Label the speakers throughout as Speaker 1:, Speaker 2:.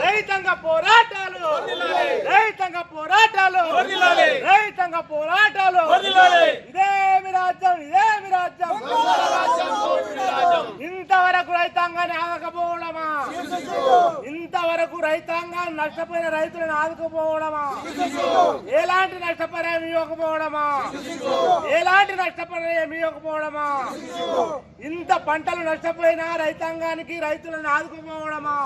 Speaker 1: రైతాంగ పోరాటాలు. రైతాంగ పోరాటాలు. రైతాంగ పోరాటాలు. ఇదేమి రాజ్యం ఇదేమి రాజ్యం. ఇంతవరకు రైతాంగాన్ని ఆగకపోవడమా ఇంతవరకు రైతాంగం నష్టపోయిన రైతులను ఆదుకుపోవడమా? ఎలాంటి నష్టపరిహారం ఇవ్వకపోవడమా? ఎలాంటి నష్టపరిహారం ఇవ్వకపోవడమా? ఇంత పంటలు నష్టపోయినా రైతాంగానికి రైతులను ఆదుకుపోవడమా?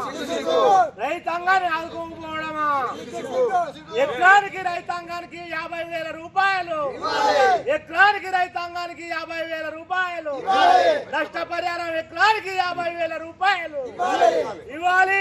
Speaker 1: రైతాంగాన్ని ఆదుకోకపోవడమా ఎకరానికి రైతాంగానికి యాభై వేల రూపాయలు? ఎకరానికి రైతాంగానికి యాభై వేల రూపాయలు? నష్టపరిహారం ఎకరానికి యాభై వేల రూపాయలు? ఇవ్వాలి.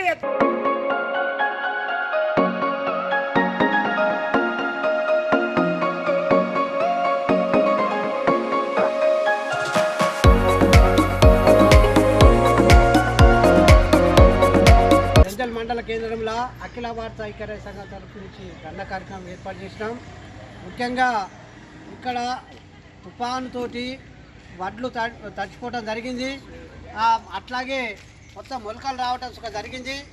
Speaker 2: అఖిల భారత ఐక్యరాజ్య సంఘం తరపు నుంచి దండ కార్యక్రమం ఏర్పాటు చేసినాం. ముఖ్యంగా ఇక్కడ తుఫానుతోటి వడ్లు త- తడిచిపోవడం జరిగింది. అట్లాగే మొత్తం మొలకలు రావటం జరిగింది.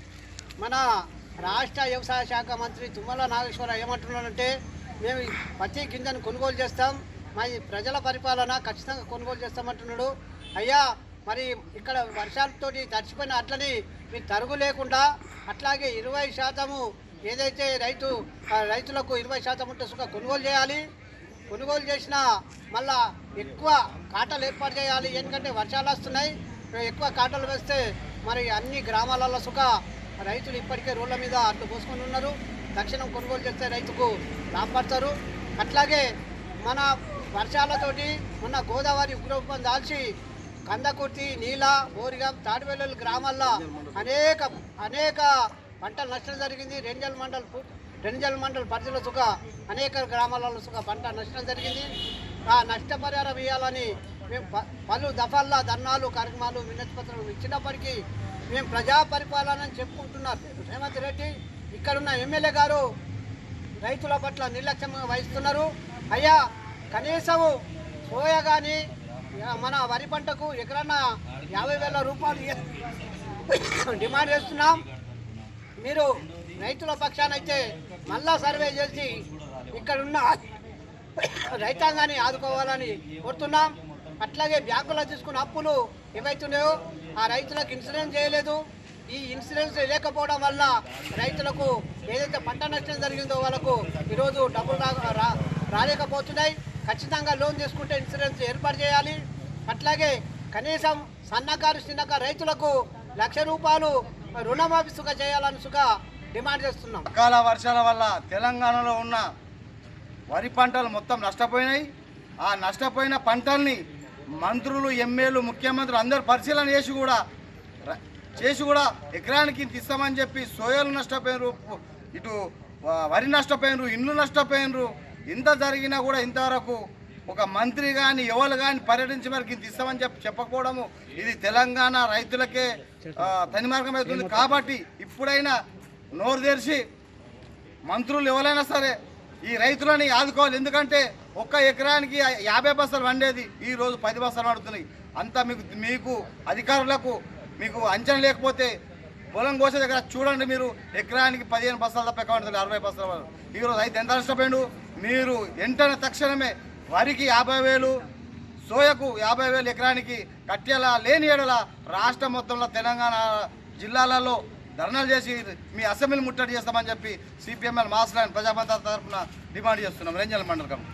Speaker 2: మన రాష్ట్ర వ్యవసాయ శాఖ మంత్రి తుమ్మల నాగేశ్వర ఏమంటున్నారంటే మేము పచ్చి పత్తి గింజను కొనుగోలు చేస్తాం. మా ఈ ప్రజల పరిపాలన ఖచ్చితంగా కొనుగోలు చేస్తామంటున్నాడు. అయ్యా మరి ఇక్కడ వర్షాలతోటి తడిచిపోయిన అట్లని మీ తరుగు లేకుండా అట్లాగే ఇరవై శాతము ఏదైతే రైతు రైతులకు ఇరవై శాతం ఉంటే సుఖ కొనుగోలు చేయాలి. కొనుగోలు చేసిన మళ్ళా ఎక్కువ కాటలు ఏర్పాటు చేయాలి. ఎందుకంటే వర్షాలు వస్తున్నాయి. ఎక్కువ కాటలు వేస్తే మరి అన్ని గ్రామాలలో సుఖ. రైతులు ఇప్పటికే రోడ్ల మీద అట్లు పోసుకొని ఉన్నారు. తక్షణం కొనుగోలు చేస్తే రైతుకు లాభపడతారు. అట్లాగే మన వర్షాలతోటి మొన్న గోదావరి ఉగ్రరూపం దాల్చి కందకుర్తి నీల బోరిగం తాడివెల్లుల గ్రామాల్లో అనేక అనేక పంటలు నష్టం జరిగింది. రెంజల్ మండల్ రెంజల్ మండల్ పరిధిలో సుఖ అనేక గ్రామాలలో సుఖ పంట నష్టం జరిగింది. ఆ నష్టపరిహారం ఇవ్వాలని మేము ప- పలు దఫాల్లో ధర్నాలు కార్యక్రమాలు వినతి పత్రాలు ఇచ్చినప్పటికీ మేము ప్రజా పరిపాలన అని చెప్పుకుంటున్నారు. రేవంత్ రెడ్డి ఇక్కడున్న ఎమ్మెల్యే గారు రైతుల పట్ల నిర్లక్ష్యంగా వహిస్తున్నారు. అయ్యా కనీసం సోయా కానీ మన వరి పంటకు ఎకరన్నా యాభై వేల రూపాయలు డిమాండ్ చేస్తున్నాం. మీరు రైతుల పక్షానైతే మళ్ళా సర్వే చేసి ఇక్కడున్న రైతాంగాన్ని ఆదుకోవాలని కోరుతున్నాం. అట్లాగే బ్యాంకులో తీసుకున్న అప్పులు ఏమవుతున్నాయో ఆ రైతులకు ఇన్సూరెన్స్ చేయలేదు. ఈ ఇన్సూరెన్స్ లేకపోవడం వల్ల రైతులకు ఏదైతే పంట నష్టం జరిగిందో వాళ్ళకు ఈరోజు డబ్బులు రా- రాలేకపోతున్నాయి. ఖచ్చితంగా లోన్ తీసుకుంటే ఇన్సూరెన్స్ ఏర్పాటు చేయాలి. అట్లాగే కనీసం సన్నకారు చిన్నకారు రైతులకు లక్ష రూపాయలు రుణమాఫీ సుఖ చేయాలని సుఖ డిమాండ్ చేస్తున్నాం.
Speaker 3: అకాల వర్షాల వల్ల తెలంగాణలో ఉన్న వరి పంటలు మొత్తం నష్టపోయినాయి. ఆ నష్టపోయిన పంటల్ని మంత్రులు ఎమ్మెల్యేలు ముఖ్యమంత్రులు అందరూ పరిశీలన చేసి కూడా చేసి కూడా ఎకరానికి ఇస్తామని చెప్పి సోయలు నష్టపోయినరు ఇటు వరి నష్టపోయినరు ఇండ్లు నష్టపోయినరు. ఇంత జరిగినా కూడా ఇంతవరకు ఒక మంత్రి కానీ ఎవరు కానీ పర్యటించి మనకి ఇంత ఇస్తామని చెప్పి చెప్పకపోవడము ఇది తెలంగాణ రైతులకే ఆ, తనిమార్గం అవుతుంది కాబట్టి ఇప్పుడైనా నోరు తెరిచి మంత్రులు ఎవరైనా సరే ఈ రైతులని ఆదుకోవాలి. ఎందుకంటే ఒక్క ఎకరానికి యాభై బస్తాలు వండేది ఈ రోజు పది బస్తాలు వండుతున్నాయి అంతా మీకు మీకు అధికారులకు మీకు అంచనా లేకపోతే పొలం కోసే దగ్గర చూడండి మీరు. ఎకరానికి పదిహేను బస్తాలు తప్ప ఎక్కడ అరవై బస్తాలు. ఈరోజు ఈ రోజు రైతు ఎంత నష్టపోయిండు? మీరు వెంటనే తక్షణమే వరికి యాభై వేలు సోయకు యాభై వేలు ఎకరానికి కట్టేలా లేని ఏడల రాష్ట్ర మొత్తంలో తెలంగాణ జిల్లాలలో ధర్నాలు చేసి మీ అసెంబ్లీ ముట్టడి చేస్తామని చెప్పి సిపిఎంఎల్ మాస్టర్ ప్రజాపంత తరఫున డిమాండ్ చేస్తున్నాం. రేంజల్ మండలం